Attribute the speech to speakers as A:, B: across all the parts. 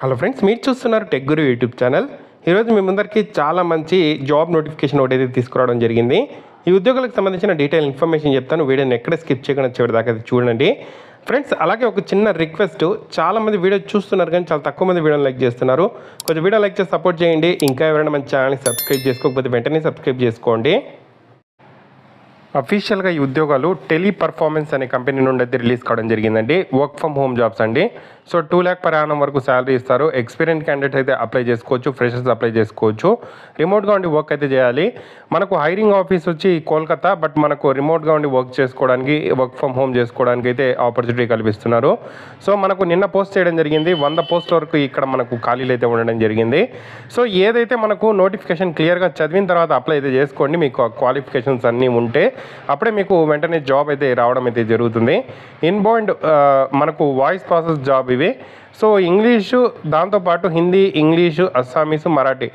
A: Hello friends మీరు చూస్తున్నారు tech గురు YouTube channel ఈరోజు మీ ముందరికి చాలా మంచి జాబ్ నోటిఫికేషన్ ఒకటి అయితే తీసుకురావడం జరిగింది. ఈ ఉద్యోగాలకు సంబంధించిన డీటెయిల్ ఇన్ఫర్మేషన్ చెప్తాను. వీడియోని ఎక్కడ స్కిప్ చేయకుండా చివరి దాకా చూడండి. ఫ్రెండ్స్ అలాగే ఒక చిన్న రిక్వెస్ట్ చాలామంది వీడియో చూస్తున్నారు కానీ చాలా తక్కువ మంది వీడియోని లైక్ చేస్తున్నారు. కొంచెం వీడియో లైక్ చేసి సపోర్ట్ చేయండి. ఇంకా ఎవరైనా మన ఛానల్ని సబ్స్క్రైబ్ చేసుకోకపోతే వెంటనే సబ్స్క్రైబ్ చేసుకోండి. అఫీషియల్గా ఈ ఉద్యోగాలు టెలి పర్ఫార్మెన్స్ అనే కంపెనీ నుండి అయితే రిలీజ్ కావడం జరిగిందండి. వర్క్ ఫ్రమ్ హోమ్ జాబ్స్ అండి. So two lakh per annum వరకు శాలరీ ఇస్తారు. ఎక్స్పీరియన్స్ క్యాండిడేట్ అయితే అప్లై చేసుకోవచ్చు. ఫ్రెషర్స్ అప్లై చేసుకోవచ్చు. రిమోట్గా ఉండి వర్క్ అయితే చేయాలి. మనకు హైరింగ్ ఆఫీస్ వచ్చి కోల్కతా బట్ మనకు రిమోట్గా ఉండి వర్క్ చేసుకోవడానికి వర్క్ ఫ్రమ్ హోమ్ చేసుకోవడానికి అయితే ఆపర్చునిటీ కల్పిస్తున్నారు. సో మనకు నిన్న పోస్ట్ చేయడం జరిగింది. వంద పోస్ట్ వరకు ఇక్కడ మనకు ఖాళీలు అయితే ఉండడం జరిగింది. సో ఏదైతే మనకు నోటిఫికేషన్ క్లియర్గా చదివిన తర్వాత అప్లై అయితే చేసుకోండి. మీకు క్వాలిఫికేషన్స్ అన్నీ ఉంటే అప్పుడే మీకు వెంటనే జాబ్ అయితే రావడం అయితే జరుగుతుంది. ఇన్బౌండ్ uh, మనకు వాయిస్ ప్రాసెస్ జాబ్ ఇవి. సో ఇంగ్లీషు దాంతోపాటు హిందీ ఇంగ్లీషు అస్సామీస్ మరాఠీ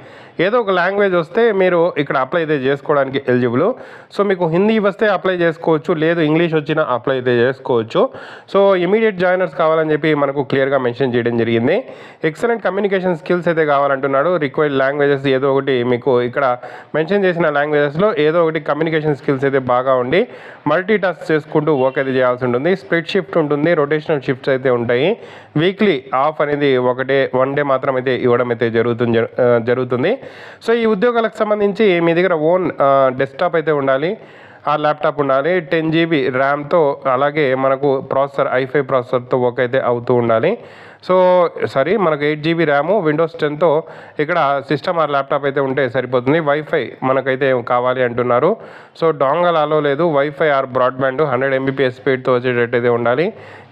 A: ఏదో ఒక లాంగ్వేజ్ వస్తే మీరు ఇక్కడ అప్లై అయితే చేసుకోవడానికి ఎలిజిబుల్. సో మీకు హిందీ వస్తే అప్లై చేసుకోవచ్చు లేదు ఇంగ్లీష్ వచ్చినా అప్లై అయితే చేసుకోవచ్చు. సో ఇమీడియట్ జాయినర్స్ కావాలని చెప్పి మనకు క్లియర్గా మెన్షన్ చేయడం జరిగింది. ఎక్సలెంట్ కమ్యూనికేషన్ స్కిల్స్ అయితే కావాలంటున్నాడు. రిక్వైర్డ్ లాంగ్వేజెస్ ఏదో ఒకటి మీకు ఇక్కడ మెన్షన్ చేసిన లాంగ్వేజెస్లో ఏదో ఒకటి కమ్యూనికేషన్ స్కిల్స్ అయితే బాగా ఉండి మల్టీ టాస్క్ చేసుకుంటూ వర్క్ అయితే చేయాల్సి ఉంటుంది. స్ప్లిట్ షిఫ్ట్ ఉంటుంది రొటేషనల్ షిఫ్ట్స్ అయితే ఉంటాయి. వీక్లీ ఆఫ్ అనేది ఒకటే వన్ డే మాత్రం అయితే ఇవ్వడం అయితే జరుగుతుంది జరుగుతుంది. సో ఈ ఉద్యోగాలకు సంబంధించి మీ దగ్గర ఓన్ డెస్క్టాప్ అయితే ఉండాలి. ఆ ల్యాప్టాప్ ఉండాలి. టెన్ జీబీ ర్యామ్తో అలాగే మనకు ప్రాసెసర్ ఐఫై ప్రాసెసర్తో వర్క్ అయితే అవుతూ ఉండాలి. సో సారీ మనకు ఎయిట్ జీబీ ర్యామ్ విండోస్ టెన్తో ఇక్కడ సిస్టమ్ ఆర్ ల్యాప్టాప్ అయితే ఉంటే సరిపోతుంది. వైఫై మనకైతే కావాలి అంటున్నారు. సో డాంగల్ అలో లేదు. Wifi or broadband hundred Mbps స్పీడ్తో వచ్చేటట్టు అయితే ఉండాలి.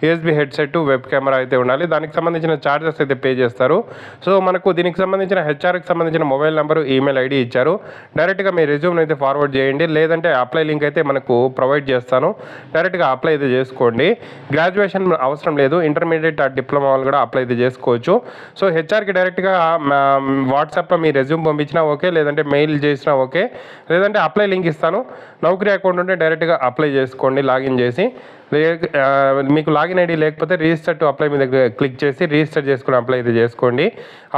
A: యూఎస్బీ హెడ్సెట్ వెబ్ కెమెరా అయితే ఉండాలి. దానికి సంబంధించిన ఛార్జెస్ అయితే పే చేస్తారు. సో మనకు దీనికి సంబంధించిన హెచ్ఆర్కి సంబంధించిన మొబైల్ నెంబరు ఈమెయిల్ ఐడి ఇచ్చారు. డైరెక్ట్గా మీ రెజ్యూమ్ని అయితే ఫార్వర్డ్ చేయండి. లేదంటే అప్లై లింక్ అయితే మనకు ప్రొవైడ్ చేస్తాను. డైరెక్ట్గా అప్లై అయితే చేసుకోండి. గ్రాడ్యుయేషన్ అవసరం లేదు. ఇంటర్మీడియట్ డిప్లొమా వాళ్ళు కూడా అప్లై అయితే చేసుకోవచ్చు. సో హెచ్ఆర్కి డైరెక్ట్గా వాట్సాప్లో మీ రెజ్యూమ్ పంపించినా ఓకే లేదంటే మెయిల్ చేసినా ఓకే. లేదంటే అప్లై లింక్ ఇస్తాను. నౌకరీ అకౌంట్ ఉంటే డైరెక్ట్గా అప్లై చేసుకోండి లాగిన్ చేసి. మీకు లాగిన్ ఐడి లేకపోతే రిజిస్టర్ టు అప్లై మీద క్లిక్ చేసి రిజిస్టర్ చేసుకుని అప్లై అయితే చేసుకోండి.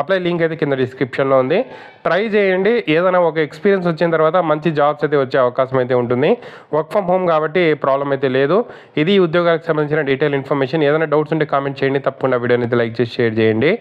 A: అప్లై లింక్ అయితే కింద డిస్క్రిప్షన్లో ఉంది. ట్రై చేయండి. ఏదైనా ఒక ఎక్స్పీరియన్స్ వచ్చిన తర్వాత మంచి జాబ్స్ అయితే వచ్చే అవకాశం అయితే ఉంటుంది. వర్క్ ఫ్రమ్ హోమ్ కాబట్టి ప్రాబ్లం అయితే లేదు. ఇది ఉద్యోగాలకు సంబంధించిన డీటెయిల్ ఇన్ఫర్మేషన్. ఏదైనా డౌట్స్ ఉంటే కామెంట్ చేయండి. తప్పకుండా వీడియోని అయితే లైక్ చేసి షేర్ చేయండి.